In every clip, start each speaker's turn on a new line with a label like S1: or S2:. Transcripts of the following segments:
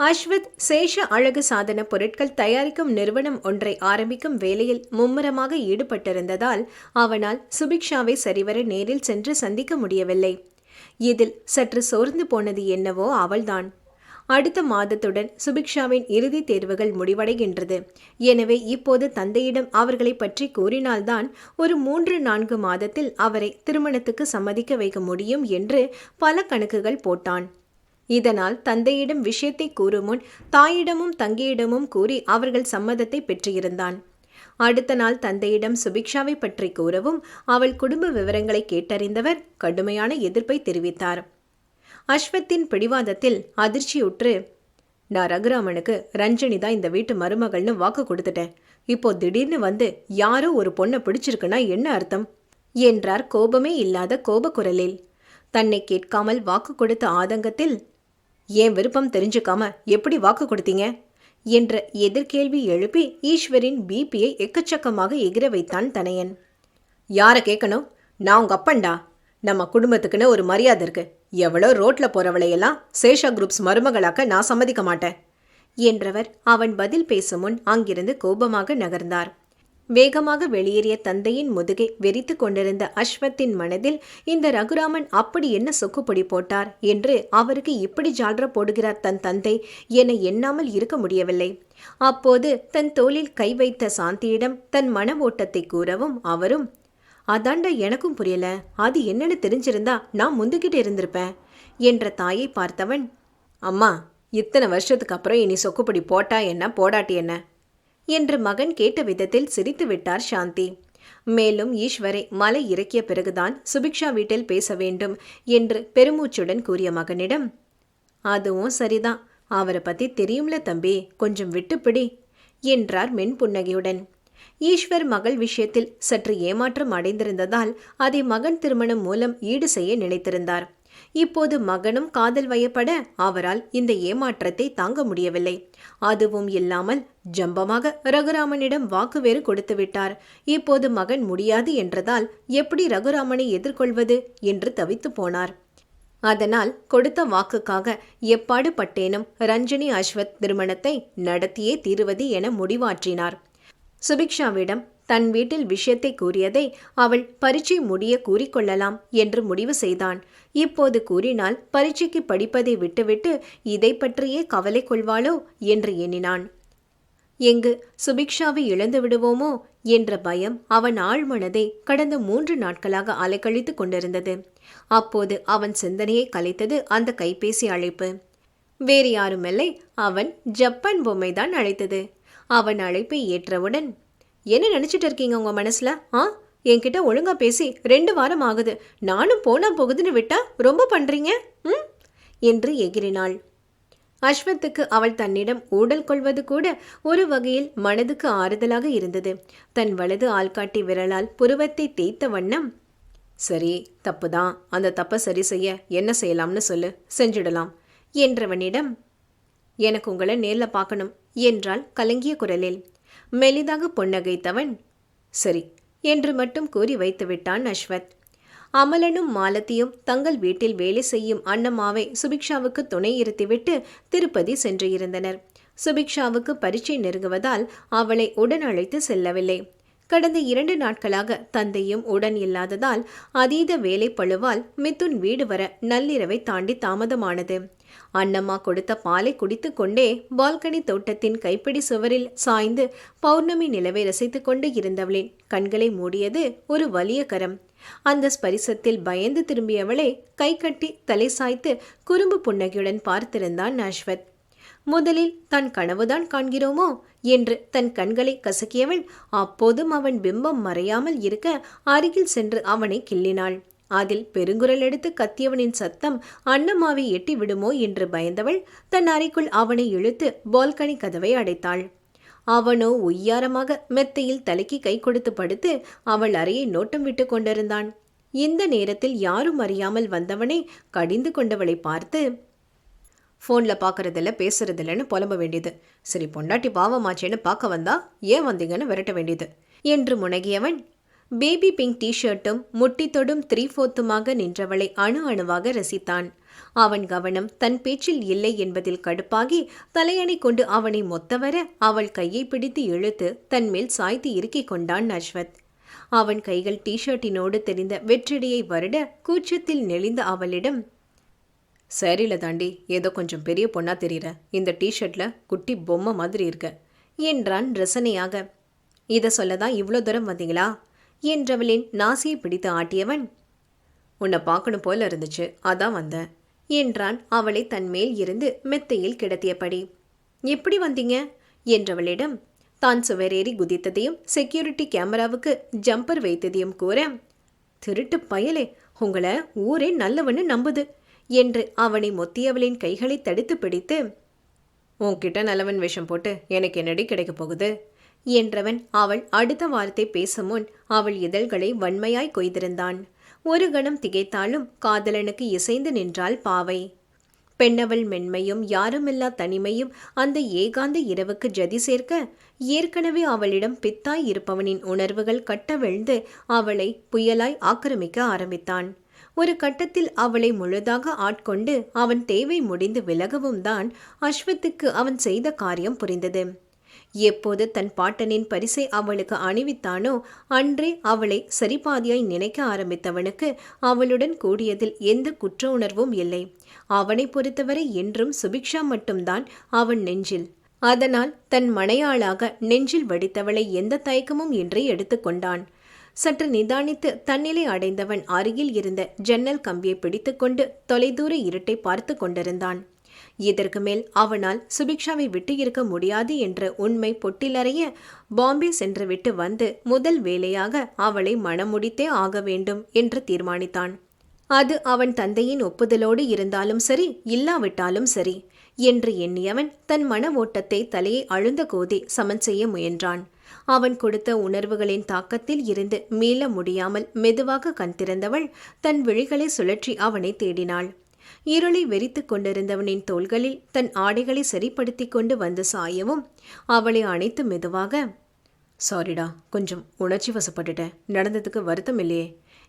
S1: அஸ்வத் சேஷ அழகு சாதன பொருட்கள் தயாரிக்கும் நிறுவனம் ஒன்றை ஆரம்பிக்கும் வேலையில் மும்முரமாக ஈடுபட்டிருந்ததால் அவனால் சுபிக்ஷாவை சரிவர நேரில் சென்று சந்திக்க முடியவில்லை. இதில் சற்று சோர்ந்து போனது என்னவோ அவள்தான். அடுத்த மாதத்துடன் சுபிக்ஷாவின் இறுதித் தேர்வுகள் முடிவடைகின்றது. எனவே இப்போது தந்தையிடம் அவர்களை பற்றி கூறினால்தான் ஒரு மூன்று நான்கு மாதத்தில் அவரை திருமணத்துக்கு சம்மதிக்க வைக்க முடியும் என்று பல கணக்குகள் போட்டான். இதனால் தந்தையிடம் விஷயத்தை கூறுமுன் தாயிடமும் தங்கையிடமும் கூறி அவர்கள் சம்மதத்தை பெற்றிருந்தான். அடுத்த நாள் தந்தையிடம் சுபிக்ஷாவை பற்றி கூறவும் அவள் குடும்ப விவரங்களை கேட்டறிந்தவர் கடுமையான எதிர்ப்பை தெரிவித்தார். அஸ்வத்தின் பிடிவாதத்தில் அதிர்ச்சியுற்று நான் ரகுராமனுக்கு ரஞ்சனி தான் இந்த வீட்டு மருமகள்னு வாக்கு கொடுத்துட்டேன். இப்போ திடீர்னு வந்து யாரோ ஒரு பொண்ணை பிடிச்சிருக்குன்னா என்ன அர்த்தம்? என்றார் கோபமே இல்லாத கோபக்குரலில். தன்னை கேட்காமல் வாக்கு கொடுத்த ஆதங்கத்தில் என் விருப்பம் தெரிஞ்சுக்காம எப்படி வாக்கு கொடுத்தீங்க? என்ற எதிர்கேள்வி எழுப்பி ஈஸ்வரின் பிபியை எக்கச்சக்கமாக எகிர வைத்தான் தனையன். யாரை கேட்கணும்? நான் உங்க அப்பன்டா. நம்ம குடும்பத்துக்குன்னு ஒரு மரியாதை இருக்கு. எவ்வளோ ரோட்ல போறவளையெல்லாம் சேஷா குரூப்ஸ் மருமகளாக்க நான் சம்மதிக்க மாட்டேன். என்றவர் அவன் பதில் பேசும் முன் அங்கிருந்து கோபமாக நகர்ந்தார். வேகமாக வெளியேறிய தந்தையின் முதுகை வெறித்து கொண்டிருந்த அஸ்வத்தின் மனதில் இந்த ரகுராமன் அப்படி என்ன சொக்குப்பொடி போட்டார் என்று அவருக்கு இப்படி ஜால்ர போடுகிறார் தன் தந்தை என எண்ணாமல் இருக்க முடியவில்லை. அப்போது தன் தோளில் கை வைத்த சாந்தியிடம் தன் மன ஓட்டத்தை கூறவும் அவரும் அதாண்டா எனக்கும் புரியல. அது என்னன்னு தெரிஞ்சிருந்தா நான் முந்துகிட்டு இருந்திருப்பேன் என்ற தாயை பார்த்தவன் அம்மா இத்தனை வருஷத்துக்கு அப்புறம் இனி சொக்குப்படி போட்டா என்ன? போடாட்டி என்ன? என்று மகன் கேட்ட விதத்தில் சிரித்து விட்டார் சாந்தி. மேலும் ஈஸ்வரை மலை இறக்கிய பிறகுதான் சுபிக்ஷா வீட்டில் பேச வேண்டும் என்று பெருமூச்சுடன் கூறிய மகனிடம் அதுவும் சரிதான். அவரை பத்தி தெரியும்ல தம்பி. கொஞ்சம் விட்டுப்பிடி என்றார் மென்புன்னகையுடன். ஈஸ்வர் மகள் விஷயத்தில் சற்று ஏமாற்றம் அடைந்திருந்ததால் அதை மகன் திருமணம் மூலம் ஈடு செய்ய நினைத்திருந்தார். இப்போது மகனும் காதல் வயப்பட அவரால் இந்த ஏமாற்றத்தை தாங்க முடியவில்லை. அதுவும் இல்லாமல் ஜம்பமாக ரகுராமனிடம் வாக்கு வேறு கொடுத்து விட்டார். இப்போது மகன் முடியாது என்றதால் எப்படி ரகுராமனை எதிர்கொள்வது என்று தவித்து போனார். அதனால் கொடுத்த வாக்குக்காக எப்பாடு பட்டேனும் ரஞ்சனி அஸ்வத் திருமணத்தை நடத்தியே தீருவது என முடிவாற்றினார். சுபிக்ஷாவிடம் தன் வீட்டில் விஷயத்தை கூறியதை அவள் பரீட்சை முடிய கூறிக்கொள்ளலாம் என்று முடிவு செய்தான். இப்போது கூறினால் பரீட்சைக்கு படிப்பதை விட்டுவிட்டு இதை பற்றியே கவலை கொள்வாளோ என்று எண்ணினான். எங்கு சுபிக்ஷாவை இழந்து விடுவோமோ என்ற பயம் அவன் ஆழ்மனதை கடந்த மூன்று நாட்களாக அலைக்கழித்து கொண்டிருந்தது. அப்போது அவன் சிந்தனையை கலைத்தது அந்த கைபேசி அழைப்பு. வேறு யாருமில்லை அவன் ஜப்பான் பொம்மைதான் அழைத்தது. அவன் அழைப்பை ஏற்றவுடன் என்ன நினச்சிட்டு இருக்கீங்க உங்கள் மனசில்? ஆ? என்கிட்ட ஒழுங்கா பேசி ரெண்டு வாரம் ஆகுது. நானும் போனால் போகுதுன்னு விட்டா ரொம்ப பண்ணுறீங்க ம்? என்று எகிறினாள். அஸ்வத்துக்கு அவள் தன்னிடம் ஊடல் கொள்வது கூட ஒரு வகையில் மனதுக்கு ஆறுதலாக இருந்தது. தன் வலது ஆள்காட்டி விரலால் புருவத்தை தேய்த்த வண்ணம் சரி தப்புதான். அந்த தப்பை சரி செய்ய என்ன செய்யலாம்னு சொல்லு. செஞ்சிடலாம். என்றவனிடம் எனக்கு உங்களை நேரில் பார்க்கணும் என்றாள் கலங்கிய குரலில். மெலிதாக புன்னகைத்தவன். சரி என்று மட்டும் கூறி வைத்துவிட்டான் அஸ்வத். அமலனும் மாலத்தியும் தங்கள் வீட்டில் வேலை செய்யும் அன்னம்மாவை சுபிக்ஷாவுக்கு துணை இருத்திவிட்டு திருப்பதி சென்று இருந்தனர். சுபிக்ஷாவுக்கு பரீட்சை நெருங்குவதால் அவளை உடன் அழைத்து செல்லவில்லை. கடந்த இரண்டு நாட்களாக தந்தையும் உடன் இல்லாததால் அதீத வேலை பழுவால் மித்துன் வீடு வர நள்ளிரவை தாண்டி தாமதமானது. அன்னம்மா கொடுத்த பாலை குடித்து கொண்டே பால்கனி தோட்டத்தின் கைப்பிடி சுவரில் சாய்ந்து பௌர்ணமி நிலவை ரசித்துக் கொண்டு இருந்தவளின் கண்களை மூடியது ஒரு வலிய கரம். அந்த ஸ்பரிசத்தில் பயந்து திரும்பியவளை கை கட்டி தலை சாய்த்து குறும்பு புன்னகையுடன் பார்த்திருந்தான் அஸ்வத். முதலில் தன் கனவுதான் காண்கிறோமோ? என்று தன் கண்களை கசக்கியவள் அப்போதும் அவன் பிம்பம் மறையாமல் இருக்க அருகில் சென்று அவனை கிள்ளினாள். அதில் பெருங்குரல் எடுத்து கத்தியவனின் சத்தம் அன்னம்மாவை எட்டி விடுமோ? என்று பயந்தவள் தன் அறைக்குள் அவனை இழுத்து பால்கனி கதவை அடைத்தாள். அவனோ உய்யாரமாக மெத்தையில் தலைக்கு கை கொடுத்து படுத்து அவள் அறையை நோட்டம் விட்டு கொண்டிருந்தான். இந்த நேரத்தில் யாரும் அறியாமல் வந்தவனை கடிந்து கொண்டவளை பார்த்து ஃபோனில் பார்க்குறதில்ல பேசுறதில்லன்னு புலம்ப வேண்டியது. சரி பொண்டாட்டி பாவமாச்சேன்னு பார்க்க வந்தா ஏன் வந்தீங்கன்னு விரட்ட வேண்டியது என்று முனகியவன் பேபி பிங்க் டிஷர்ட்டும் முட்டி தொடும் த்ரீ ஃபோர்த்துமாக நின்றவளை அணு அணுவாக ரசித்தான். அவன் கவனம் தன் பேச்சில் இல்லை என்பதில் கடுப்பாகி தலையணை கொண்டு அவனை மொத்தவர அவள் கையை பிடித்து இழுத்து தன் மேல் சாய்த்து இறுக்கிக் கொண்டான் அஸ்வத். அவன் கைகள் டிஷர்ட்டினோடு தெரிந்த வெற்றிடையை வருட கூச்சத்தில் நெளிந்த அவளிடம் சரியில்ல தாண்டி ஏதோ கொஞ்சம் பெரிய பொண்ணா தெரியுற. இந்த டிஷர்ட்ல குட்டி பொம்மை மாதிரி இருக்க. என்றான் ரசனையாக. இதை சொல்லதான் இவ்வளோ தூரம் வந்தீங்களா? என்றவளின் நாசியை பிடித்து ஆட்டியவன். உன்னை பார்க்கணும் போல இருந்துச்சு அதான் வந்தேன் என்றான் அவளை தன்மேல் இருந்து மெத்தையில் கிடத்தியபடி. எப்படி வந்தீங்க? என்றவளிடம் தான் சுவரேறி குதித்ததையும் செக்யூரிட்டி கேமராவுக்கு ஜம்பர் வைத்ததையும் கூற திருட்டு பயலே உங்களை ஊரே நல்லவன்னு நம்புது என்று அவனை மொத்தியவளின் கைகளை தடுத்து பிடித்து உன்கிட்ட நல்லவன் விஷம் போட்டு எனக்கு என்னடி கிடைக்கப் போகுது? என்றவன் அவள் அடுத்த வார்த்தை பேசும் முன் அவள் இதழ்களை வன்மையாய் கொய்திருந்தான். ஒரு கணம் திகைத்தாலும் காதலனுக்கு இசைந்து நின்றாள் பாவை. பெண்ணவள் மென்மையும் யாருமில்லா தனிமையும் அந்த ஏகாந்த இரவுக்கு ஜதி சேர்க்க ஏற்கனவே அவளிடம் பித்தாய் இருப்பவனின் உணர்வுகள் கட்டவிழ்ந்து அவளை புயலாய் ஆக்கிரமிக்க ஆரம்பித்தான். ஒரு கட்டத்தில் அவளை முழுதாக ஆட்கொண்டு அவன் தேவை முடிந்து விலகவும் தான் அஸ்வத்துக்கு அவன் செய்த காரியம் புரிந்தது. எப்போது தன் பாட்டனின் பரிசை அவளுக்கு அணிவித்தானோ அன்றே அவளை சரிபாதியாய் நினைக்க ஆரம்பித்தவனுக்கு அவளுடன் கூடியதில் எந்த குற்ற உணர்வும் இல்லை. அவனை பொறுத்தவரை என்றும் சுபிக்ஷா மட்டும்தான் அவன் நெஞ்சில். அதனால் தன் மனையாளாக நெஞ்சில் வடித்தவளை எந்த தயக்கமும் இன்றி எடுத்துக்கொண்டான் சற்று நிதானித்து தன்னிலை அடைந்தவன் அருகில் இருந்த ஜன்னல் கம்பியை பிடித்துக்கொண்டு தொலைதூர இருட்டை பார்த்து கொண்டிருந்தான். இதற்கு மேல் அவனால் சுபிக்ஷாவை விட்டு இருக்க முடியாது என்ற உண்மை பொட்டிலறைய பாம்பே சென்றுவிட்டு வந்து முதல் வேலையாக அவளை மணமுடித்தே ஆக வேண்டும் என்று தீர்மானித்தான். அது அவன் தந்தையின் ஒப்புதலோடு இருந்தாலும் சரி இல்லாவிட்டாலும் சரி என்று எண்ணியவன் தன் மன ஓட்டத்தை தலையை அழுந்த கோதி சமன் செய்ய முயன்றான். அவன் கொடுத்த உணர்வுகளின் தாக்கத்தில் இருந்து மீள முடியாமல் மெதுவாக கண் திறந்தவள் தன் விழிகளை சுழற்றி அவனை தேடினாள். இருளை வெறித்து கொண்டிருந்தவனின் தோள்களில் தன் ஆடைகளை சரிப்படுத்தி கொண்டு வந்து சாயவும் அவளை அணைத்து மெதுவாக சாரிடா கொஞ்சம் உணர்ச்சி வசப்பட்டுட்டேன் நடந்ததுக்கு வருத்தம் இல்லையே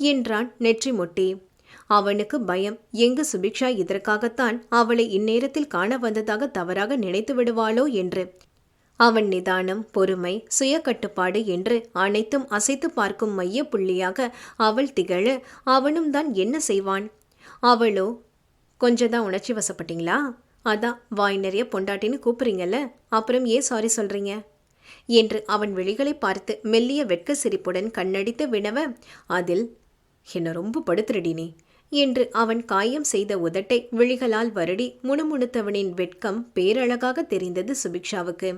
S1: என்றான் நெற்றி முட்டி. அவனுக்கு பயம் எங்கு சுபிக்ஷா இதற்காகத்தான் அவளை இந்நேரத்தில் காண வந்ததாக தவறாக நினைத்து விடுவாளோ? என்று. அவன் நிதானம் பொறுமை சுய கட்டுப்பாடு என்று அனைத்தும் அசைத்து பார்க்கும் மைய புள்ளியாக அவள் திகழ அவனும் தான் என்ன செய்வான்? அவளோ கொஞ்சம் தான் உணர்ச்சி வசப்பட்டீங்களா? அதான் வாய் நிறைய பொண்டாட்டின்னு கூப்பிடுறீங்கல்ல அப்புறம் ஏன் சாரி சொல்கிறீங்க என்று அவன் விழிகளை பார்த்து மெல்லிய வெட்க சிரிப்புடன் கண்ணடித்து வினவ அதில் என்ன ரொம்ப படுத்துருடினே என்று அவன் காயம் செய்த உதட்டை விழிகளால் வருடி முணுமுணுத்தவனின் வெட்கம் பேரழகாக தெரிந்தது சுபிக்ஷாவுக்கு.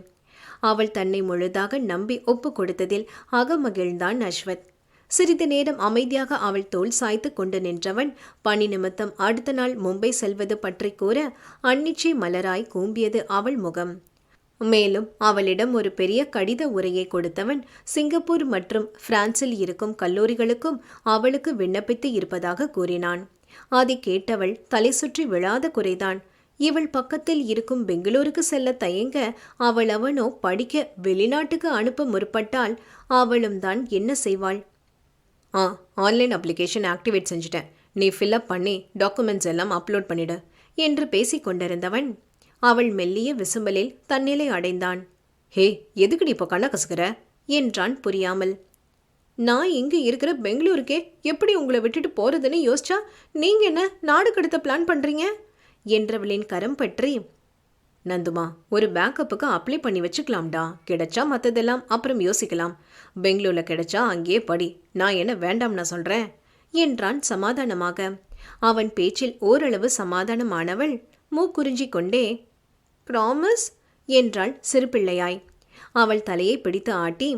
S1: அவள் தன்னை முழுதாக நம்பி ஒப்பு கொடுத்ததில் அகமகிழ்ந்தான் அஸ்வத். சிறிது நேரம் அமைதியாக அவள் தோல் சாய்த்து கொண்டு நின்றவன் பணி நிமித்தம் அடுத்த நாள் மும்பை செல்வது பற்றி கூற அன்னிச்சை மலராய் கூம்பியது அவள் முகம். மேலும் அவளிடம் ஒரு பெரிய கடித உரையை கொடுத்தவன் சிங்கப்பூர் மற்றும் பிரான்சில் இருக்கும் கல்லூரிகளுக்கும் அவளுக்கு விண்ணப்பித்து இருப்பதாக கூறினான். அதை கேட்டவள் தலை சுற்றி விழாத குறைதான். இவள் பக்கத்தில் இருக்கும் பெங்களூருக்கு செல்ல தயங்க அவள் அவனோ படிக்க வெளிநாட்டுக்கு அனுப்ப முற்பட்டால் அவளும் தான் என்ன செய்வாள்? ஆ ஆன்லைன் அப்ளிகேஷன் ஆக்டிவேட் செஞ்சுட்டேன். நீ ஃபில்அப் பண்ணி டாக்குமெண்ட்ஸ் எல்லாம் அப்லோட் பண்ணிடு என்று பேசி கொண்டிருந்தவன் அவள் மெல்லிய விசும்பலில் தன்னிலை அடைந்தான். ஹே எதுக்குடி இப்போ கண்ண கசுகிற என்றான் புரியாமல். நான் இங்கே இருக்கிற பெங்களூருக்கே எப்படி உங்களை விட்டுட்டு போறதுன்னு யோசிச்சா நீங்க என்ன நாடு கடத்த பிளான் பண்றீங்க? என்றவளின் கரம் பற்றி நந்துமா ஒரு பேக்கப்புக்கு அப்ளை பண்ணி வச்சுக்கலாம்டா. கிடைச்சா மற்றதெல்லாம் அப்புறம் யோசிக்கலாம். பெங்களூரில் கிடைச்சா அங்கேயே படி. நான் என்ன வேண்டாம்னு சொல்கிறேன் என்றான் சமாதானமாக. அவன் பேச்சில் ஓரளவு சமாதானமானவள் மூக்குறிஞ்சி கொண்டே ப்ராமிஸ் என்றாள் சிறுபிள்ளையாய். அவள் தலையை பிடித்து ஆட்டி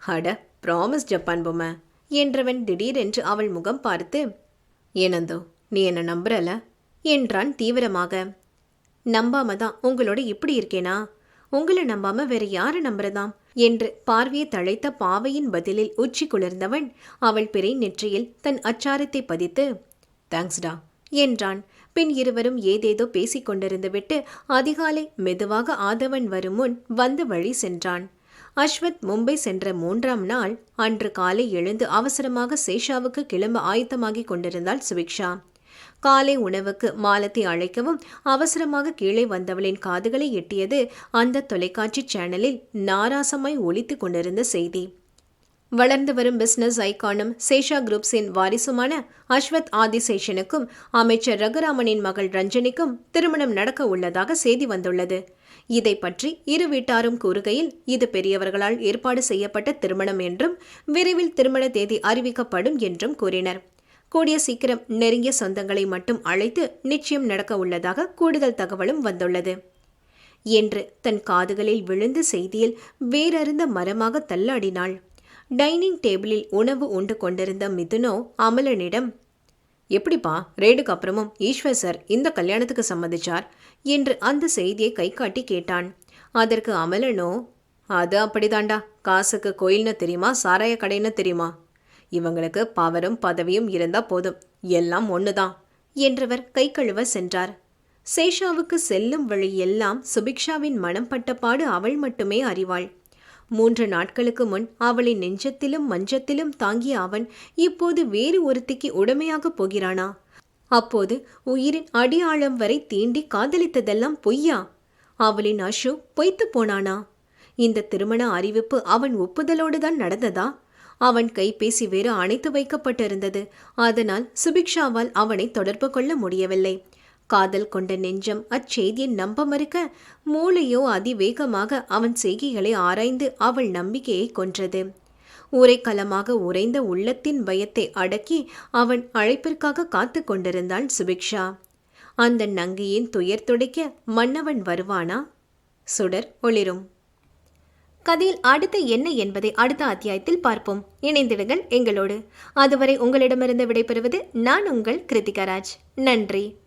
S1: அட ப்ராமிஸ் ஜப்பான் பொம்மை என்றவன் திடீரென்று அவள் முகம் பார்த்து ஏனந்தோ நீ என்னை நம்புறல என்றான் தீவிரமாக. நம்பாம தான் உங்களோட இப்படி இருக்கேனா? உங்களை நம்பாம வேற யாரை நம்புறதாம்? என்று பார்வையை தழைத்த பாவையின் பதிலில் உச்சி குளிர்ந்தவன் அவள் பிறை நெற்றியில் தன் அச்சாரத்தை பதித்து தேங்க்ஸ்டா என்றான். பின் இருவரும் ஏதேதோ பேசிக் கொண்டிருந்துவிட்டு அதிகாலை மெதுவாக ஆதவன் வரும் முன் வந்து வழி சென்றான். அஸ்வத் மும்பை சென்ற மூன்றாம் நாள் அன்று காலை எழுந்து அவசரமாக சேஷாவுக்கு கிளம்ப ஆயத்தமாகிக் கொண்டிருந்தாள் சுபிக்ஷா. காலை உணவுக்கு மாலத்தை அழைக்கவும் அவசரமாக கீழே வந்தவளின் காதுகளை எட்டியது அந்த தொலைக்காட்சி சேனலில் நாராசமாய் ஒழித்து கொண்டிருந்த செய்தி. வளர்ந்து வரும் பிசினஸ் ஐகானும் சேஷா குரூப்ஸின் வாரிசுமான அஸ்வத் ஆதிசேஷனுக்கும் அமைச்சர் ரகுராமனின் மகள் ரஞ்சனிக்கும் திருமணம் நடக்க உள்ளதாக செய்தி வந்துள்ளது. இதை பற்றி இரு வீட்டாரும் கூறுகையில் இது பெரியவர்களால் ஏற்பாடு செய்யப்பட்ட திருமணம் என்றும் விரைவில் திருமண தேதி அறிவிக்கப்படும் என்றும் கூறினர். கூடிய சீக்கிரம் நெருங்கிய சொந்தங்களை மட்டும் அழைத்து நிச்சயம் நடக்க உள்ளதாக கூடுதல் தகவலும் வந்துள்ளது. என்று தன் காதுகளில் விழுந்த செய்தியில் வேறறிந்த மரமாக தள்ளாடினாள். டைனிங் டேபிளில் உணவு உண்டு கொண்டிருந்த மிதுனோ அமலனிடம் எப்படிப்பா ரேடுக்கு அப்புறமும் ஈஸ்வர் சார் இந்த கல்யாணத்துக்கு சம்மதிச்சார்? என்று அந்த செய்தியை கை காட்டி கேட்டான். அதற்கு அமலனோ அது அப்படிதாண்டா. காசுக்கு கோயில்னு தெரியுமா? சாராய கடைன்னு தெரியுமா? இவங்களுக்கு பவரும் பதவியும் இருந்தா போதும். எல்லாம் ஒண்ணுதான் என்றவர் கை கழுவ சென்றார். சேஷாவுக்கு செல்லும் வழி எல்லாம் சுபிக்ஷாவின் மனம் பட்டபாடு அவள் மட்டுமே அறிவாள். மூன்று நாட்களுக்கு முன் அவளின் நெஞ்சத்திலும் மஞ்சத்திலும் தாங்கிய அவன் இப்போது வேறு ஒருத்திக்கு உடமையாகப் போகிறானா? அப்போது உயிரின் அடியாழம் வரை தீண்டி காதலித்ததெல்லாம் பொய்யா? அவளின் அஷு பொய்த்து போனானா? இந்த திருமண அறிவிப்பு அவன் ஒப்புதலோடுதான் நடந்ததா? அவன் கைபேசி வேறு அணைத்து வைக்கப்பட்டிருந்தது. அதனால் சுபிக்ஷாவால் அவனை தொடர்பு கொள்ள முடியவில்லை. காதல் கொண்ட நெஞ்சம் அச்செய்தியை நம்ப மறுக்க மூளையோ அதிவேகமாக அவன் செய்கைகளை ஆராய்ந்து அவள் நம்பிக்கையை கொன்றது. உரைக்கலமாக உறைந்த உள்ளத்தின் பயத்தை அடக்கி அவன் அழைப்பிற்காக காத்து கொண்டிருந்தாள் சுபிக்ஷா. அந்த நங்கியின் துயர் துடைக்க மன்னவன் வருவானா? சுடர் ஒளிரும். கதையில் அடுத்து என்ன என்பதை அடுத்த அத்தியாயத்தில் பார்ப்போம். இணைந்திடுங்கள் எங்களோடு. அதுவரை உங்களிடமிருந்து விடைபெறுவது நான் உங்கள் கிருத்திகராஜ். நன்றி.